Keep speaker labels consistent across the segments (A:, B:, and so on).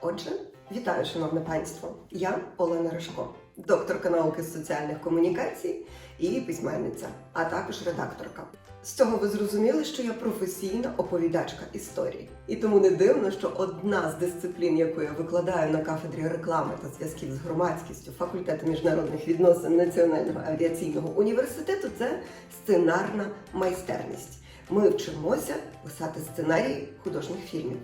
A: Отже, вітаю, шановне панство. Я Олена Ришко, докторка науки з соціальних комунікацій і письменниця, а також редакторка. З цього ви зрозуміли, що я професійна оповідачка історії. І тому не дивно, що одна з дисциплін, яку я викладаю на кафедрі реклами та зв'язків з громадськістю факультету міжнародних відносин Національного авіаційного університету, це сценарна майстерність. Ми вчимося писати сценарії художніх фільмів.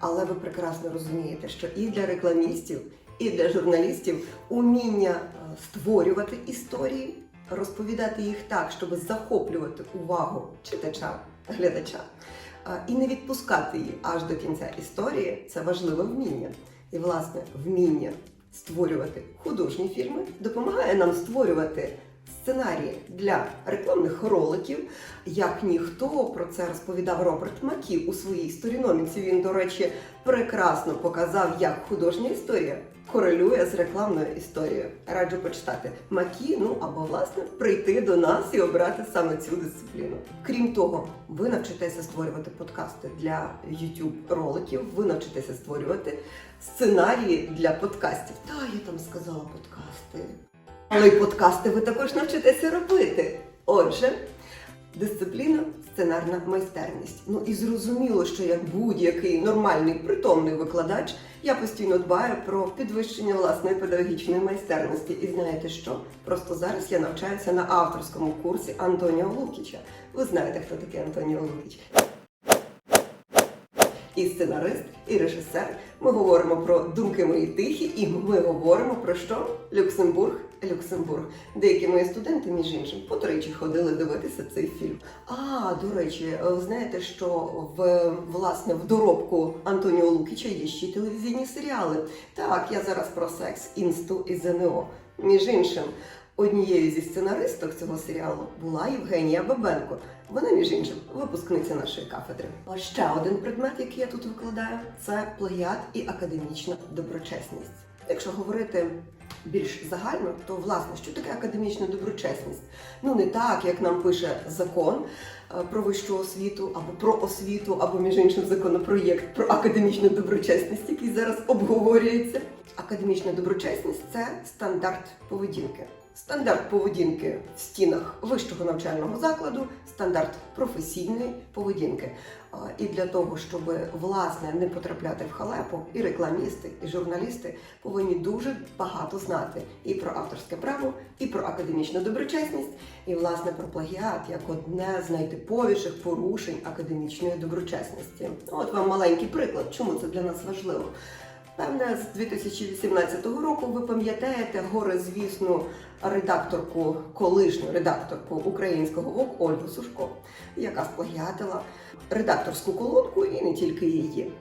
A: Але ви прекрасно розумієте, що і для рекламістів, і для журналістів уміння е, створювати історії, розповідати їх так, щоб захоплювати увагу читача, глядача, е, і не відпускати її аж до кінця історії це важливе вміння. І, власне, вміння створювати художні фільми допомагає нам створювати сценарії для рекламних роликів. Як ніхто про це розповідав Роберт Макі у своїй сторіноміці. Він, до речі, прекрасно показав, як художня історія корелює з рекламною історією. Раджу почитати Макі, ну або власне прийти до нас і обрати саме цю дисципліну. Крім того, ви навчитеся створювати подкасти для YouTube роликів, ви навчитеся створювати сценарії для подкастів. Та я там сказала подкасти. Але й подкасти ви також навчитеся робити. Отже, дисципліна сценарна майстерність. Ну і зрозуміло, що як будь-який нормальний притомний викладач, я постійно дбаю про підвищення власної педагогічної майстерності. І знаєте що? Просто зараз я навчаюся на авторському курсі Антоніо Лукіча. Ви знаєте, хто такий Антоніо Лукіч. І сценарист, і режисер. Ми говоримо про думки мої тихі, і ми говоримо про що? Люксембург, Люксембург. Деякі мої студенти, між іншим, потричі ходили дивитися цей фільм. А, до речі, ви знаєте, що в власне в доробку Антоніо Лукіча є ще й телевізійні серіали. Так, я зараз про секс, інсту і ЗНО. Між іншим, однією зі сценаристок цього серіалу була Євгенія Бабенко. Вона, між іншим, випускниця нашої кафедри. А ще один предмет, який я тут викладаю, це плагіат і академічна доброчесність. Якщо говорити більш загально, то власне, що таке академічна доброчесність? Ну не так, як нам пише закон е, про вищу освіту, або про освіту, або між іншим законопроєкт про академічну доброчесність, який зараз обговорюється. Академічна доброчесність це стандарт поведінки. Стандарт поведінки в стінах вищого навчального закладу, стандарт професійної поведінки. І для того, щоб власне не потрапляти в халепу, і рекламісти, і журналісти повинні дуже багато знати і про авторське право, і про академічну доброчесність, і власне про плагіат як одне з найтиповіших порушень академічної доброчесності. От вам маленький приклад, чому це для нас важливо. Певне, з 2018 року ви пам'ятаєте горизвісну редакторку, колишню редакторку українського ВОК Ольгу Сушко, яка сплагіатила редакторську колонку і не тільки її.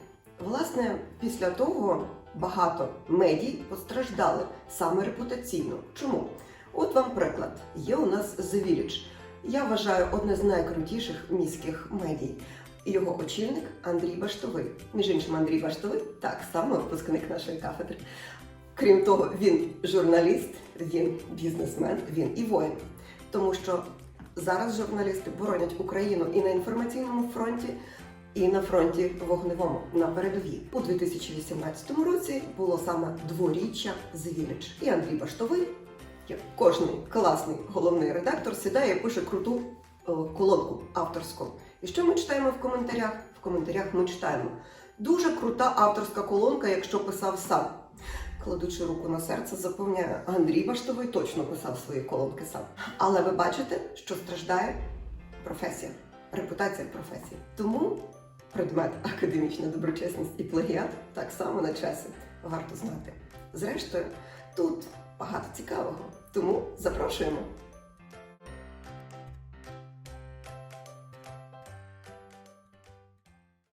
A: Власне, після того багато медій постраждали саме репутаційно. Чому? От вам приклад. Є у нас The Village. Я вважаю одне з найкрутіших міських медій. Його очільник Андрій Баштовий. Між іншим, Андрій Баштовий так само випускник нашої кафедри. Крім того, він журналіст, він бізнесмен, він і воїн. Тому що зараз журналісти боронять Україну і на інформаційному фронті, і на фронті вогневому на передовій. У 2018 році було саме дворіччя Village. І Андрій Баштовий, як кожний класний головний редактор, сідає і пише круту е, колонку авторську. І що ми читаємо в коментарях? В коментарях ми читаємо дуже крута авторська колонка, якщо писав сам. Кладучи руку на серце, запевняю, Андрій Баштовий точно писав свої колонки сам. Але ви бачите, що страждає професія, репутація професії. Тому предмет академічна доброчесність і плагіат так само на часі варто знати. Зрештою, тут багато цікавого. Тому запрошуємо.